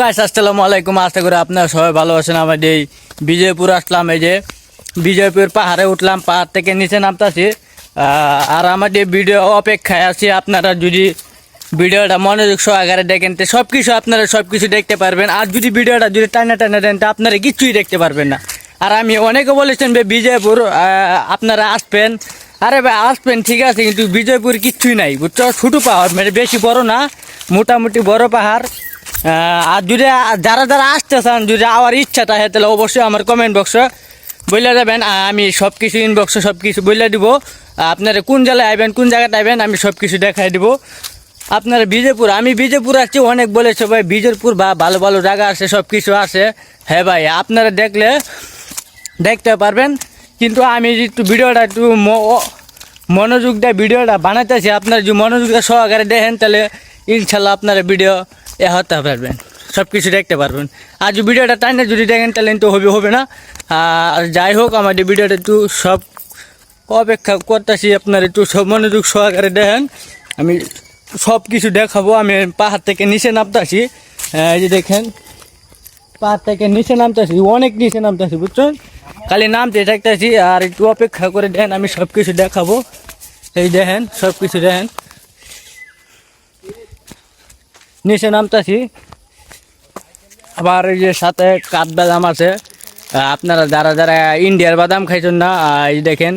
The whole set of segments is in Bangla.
গাছ আসসালামু আলাইকুম। আশা করি আপনারা সবাই ভালো আছেন। আমাদের এই বিজয়পুর আসলাম, এই যে বিজয়পুর পাহাড়ে উঠলাম, পাহাড় থেকে নিচে নামতাছি। আর আমাদের ভিডিও অপেক্ষায় আছি, আপনারা যদি ভিডিওটা মনোযোগ সহকারে দেখেন, তো সব কিছু আপনারা সব কিছু দেখতে পারবেন। আর যদি ভিডিওটা যদি টানা টানা দেন, তো আপনারা কিচ্ছুই দেখতে পারবেন না। আর আমি অনেকে বলেছেন, ভাই, বিজয়পুর আপনারা আসবেন। আরে ভাই, আসবেন, ঠিক আছে, কিন্তু বিজয়পুর কিচ্ছুই নাই, বুঝছ? ছোটো পাহাড় মানে বেশি বড় না, মোটামুটি বড় পাহাড়। আর যদি যারা যারা আসতে চান, যদি আমার ইচ্ছা থাকে তাহলে অবশ্যই আমার কমেন্ট বক্সে বলে দেবেন। আমি সব কিছু ইনবক্সে সব কিছু বলে দিব আপনারা কোন জেলায় আইবেন, কোন জায়গাতে আইবেন, আমি সব কিছু দেখাই দিব। আপনারা বিজয়পুর, আমি বিজয়পুর আসছি, অনেক বলেছে ভাই, বিজয়পুর বা ভালো ভালো জায়গা আছে সব কিছু আছে। হ্যাঁ ভাই, আপনারা দেখলে দেখতে পারবেন। কিন্তু আমি একটু ভিডিওটা একটু মনোযোগ দিয়ে ভিডিওটা বানাইতেছি, আপনারা যদি মনোযোগটা সহকারে দেখেন, তাহলে ইনশাল্লাহ আপনারা ভিডিও এ হতে পারবেন। সব কিছু দেখতে পারবেন। আর যদি ভিডিওটা টাইনে যদি দেখেন, তাহলে তো হবে হবে না। আর যাই হোক আমাদের ভিডিওটা একটু সব অপেক্ষা করতেছি, আপনারা একটু সব মনোযোগ সহকারে দেখেন। আমি সব কিছু দেখাবো, আমি পাহাড় থেকে নিচে নামতাছি। এই যে দেখেন, পাহাড় থেকে নিচে নামতেছি, অনেক নিচে নামতেছি, বুঝছেন? খালি নামতে থাকতেছি, আর একটু অপেক্ষা করে দেন আমি সব কিছু দেখাবো। এই দেখেন সব কিছু দেখেন। নিচে নামতেছি। আবার এই যে সাথে কাঠ বাদাম আছে। আপনারা যারা যারা ইন্ডিয়ার বাদাম খাইছেন না এই দেখেন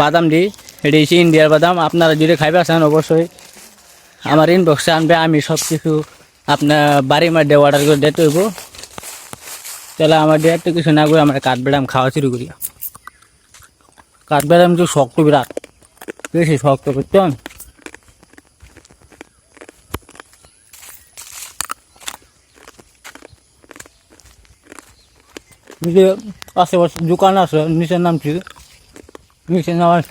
বাদাম দি এটি হচ্ছে ইন্ডিয়ার বাদাম। আপনারা যদি খাইবে আসেন অবশ্যই। আমার ইনবক্সে আনবে, আমি সব কিছু আপনার বাড়ির মধ্যে অর্ডার করে দিতে হইব। তাহলে আমার একটু কিছু না করে, আমরা কাঠবেদাম খাওয়া শুরু করি। কাঠবেদাম তো শক্ত বিরাট। বেশি শক্ত বুঝছেন নিচে আশেপাশে দোকান আছে নিচে নামছি নিচে নামার